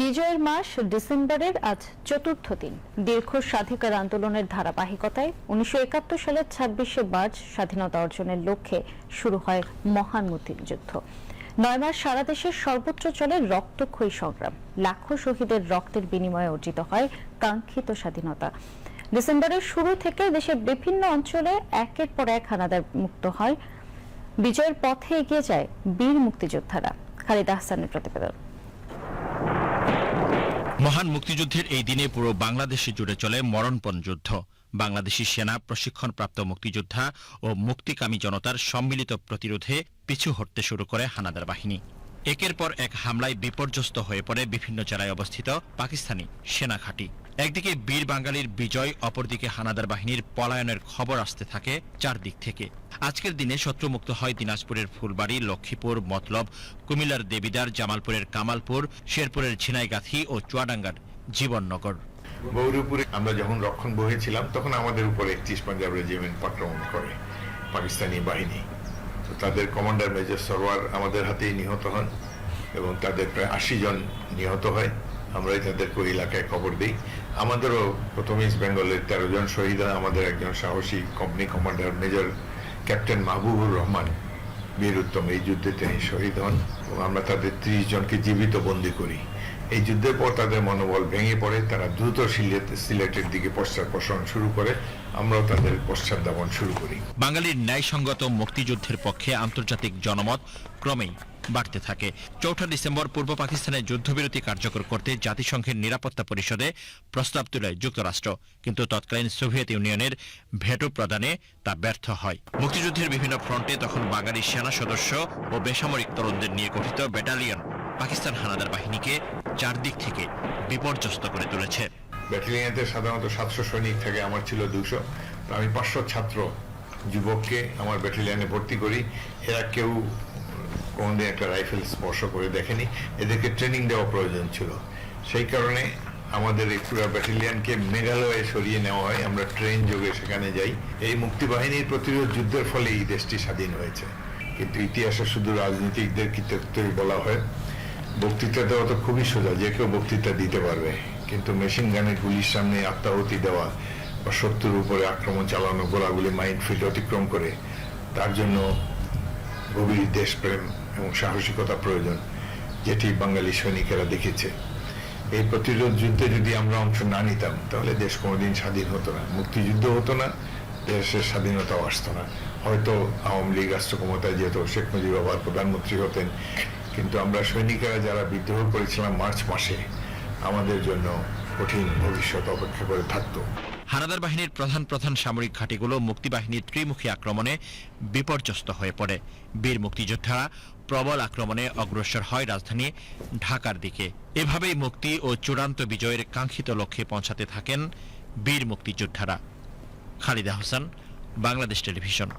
বিজয়ের মাস ডিসেম্বরের আজ চতুর্থ দিন। দীর্ঘ স্বাধিকার আন্দোলনের ধারাবাহিকতায় উনিশশো একাত্তর সালের ছাব্বিশে মার্চ স্বাধীনতা অর্জনের লক্ষ্যে শুরু হয় মহান মুক্তিযুদ্ধ নয় মাস সারা দেশের সর্বত্র চলে রক্তক্ষয়ী সংগ্রাম। লাখো শহীদের রক্তের বিনিময়ে অর্জিত হয় কাঙ্ক্ষিত স্বাধীনতা। ডিসেম্বরের শুরু থেকে দেশের বিভিন্ন অঞ্চলে একের পর এক হানাদার মুক্ত হয়। বিজয়ের পথে এগিয়ে যায় বীর মুক্তিযোদ্ধারা। খালিদ আহসানের প্রতিবেদন। মহান মুক্তিযুদ্ধের এই দিনে পুরো বাংলাদেশে জুড়ে চলে মরণপণ যুদ্ধ। বাংলাদেশি সেনা, প্রশিক্ষণপ্রাপ্ত মুক্তিযোদ্ধা ও মুক্তিকামী জনতার সম্মিলিত প্রতিরোধে পিছু হটতে শুরু করে হানাদার বাহিনী। একের পর এক হামলায় বিপর্যস্ত হয়ে পড়ে বিভিন্ন জেলায় অবস্থিত পাকিস্তানি সেনা ঘাঁটি। একদিকে বীর বাঙালির বিজয়, অপরদিকে হানাদার বাহিনীর পলায়নের খবর আসতে থাকে চারদিক থেকে। আজকের দিনে শত্রুমুক্ত হয় দিনাজপুরের ফুলবাড়ি, লক্ষ্মীপুর, মতলব, কুমিল্লার দেবিদার, জামালপুরের কামালপুর, শেরপুরের ঝিনাইগাথি ও চুয়াডাঙ্গার জীবননগর। গৌরীপুরে আমরা যখন রক্ষণ বহেছিলাম তখন আমাদের উপরে একত্রিশ পাঞ্জাব রেজিমেন্ট আক্রমণ করে, পাকিস্তানি বাহিনী। তো তাদের কমান্ডার মেজর সরওয়ার আমাদের হাতেই নিহত হন এবং তাদের প্রায় আশি জন নিহত হয়। আমরাই তাদেরকে ওই এলাকায় খবর দিই। আমাদেরও প্রথম ইস্ট বেঙ্গলের তেরো জন শহীদ আমাদের একজন সাহসী company commander major captain Mahbubur Rahman Bir Uttom এই যুদ্ধে তিনি শহীদ হন এবং আমরা তাদের ত্রিশ জনকে জীবিত বন্দি করি। এই যুদ্ধের পর তাদের মনোবল ভেঙে পড়ে, তারা দ্রুত সিলেট, সিলেটের দিকে পশ্চাৎপসরণ শুরু করে, আমরাও তাদের পশ্চাৎদাপন শুরু করি। বাঙালির ন্যায়সঙ্গত মুক্তিযুদ্ধের পক্ষে আন্তর্জাতিক জনমত ক্রমেই বাড়তে থাকে। চৌঠা ডিসেম্বর পূর্ব পাকিস্তানে যুদ্ধবিরতি কার্যকর করতে জাতিসংঘের নিরাপত্তা পরিষদে প্রস্তাব তুলে যুক্তরাষ্ট্র। কিন্তু তৎকালীন সোভিয়েত ইউনিয়নের ভেটো প্রদানে তা ব্যর্থ হয়। মুক্তিযুদ্ধের বিভিন্ন ফ্রন্টে তখন বাঙালি সেনা সদস্য ও বেসামরিক তরুণদের নিয়ে গঠিত ব্যাটালিয়ন পাকিস্তান হানাদার বাহিনীকে চারদিক থেকে বিপর্যস্ত করে তুলেছে। ব্যাটালিয়নেতে সাধারণত সাতশো সৈনিক থাকে, আমার ছিল দুশো আমি পাঁচশো ছাত্র, যুবককে আমার ব্যাটালিয়নে ভর্তি করি। এরা কেউ কোনোদিন একটা রাইফেল স্পর্শ করে দেখেনি। এদেরকে ট্রেনিং দেওয়া প্রয়োজন ছিল। সেই কারণে আমাদের এই পুরো ব্যাটালিয়নকে মেঘালয়ে সরিয়ে নেওয়া হয়। আমরা ট্রেন যোগে সেখানে যাই। এই মুক্তিবাহিনীর প্রতিরোধ যুদ্ধের ফলে এই দেশটি স্বাধীন হয়েছে। কিন্তু ইতিহাসে শুধু রাজনীতিকদের কৃতিত্বই বলা হয়। বক্তৃতা দেওয়া তো খুবই সোজা, যে কেউ বক্তৃতা দিতে পারবে। কিন্তু মেশিন গানের গুলির সামনে আত্মাহতি দেওয়া বা শত্রুর উপরে আক্রমণ চালানো গোলাগুলি মাইন্ড ফিল্ড অতিক্রম করে, তার জন্য গভীর দেশপ্রেম এবং সাহসিকতা প্রয়োজন, যেটি বাঙালি সৈনিকেরা দেখেছে। এই প্রতিরোধ যুদ্ধে যদি আমরা অংশ না নিতাম, তাহলে দেশ কোনোদিন স্বাধীন হতো না মুক্তিযুদ্ধ হতো না, দেশের স্বাধীনতাও আসতো না। হয়তো আওয়ামী লীগ রাষ্ট্র ক্ষমতায় যেত, শেখ মুজিবুর রহমান প্রধানমন্ত্রী হতেন, কিন্তু আমরা সৈনিকেরা যারা বিদ্রোহ করেছিলাম মার্চ মাসে, আমাদের জন্য কঠিন ভবিষ্যৎ অপেক্ষা করে থাকতো। হানাদার বাহিনীর প্রধান প্রধান সামরিক ঘাঁটিগুলো মুক্তিবাহিনীর ত্রিমুখী আক্রমণে বিপর্যস্ত হয়ে পড়ে। বীর মুক্তিযোদ্ধারা প্রবল আক্রমণে অগ্রসর হয় রাজধানী ঢাকার দিকে। এভাবেই মুক্তি ও চূড়ান্ত বিজয়ের কাঙ্ক্ষিত লক্ষ্যে পৌঁছাতে থাকেন বীর মুক্তিযোদ্ধারা। খালিদা হোসেন, বাংলাদেশ টেলিভিশন।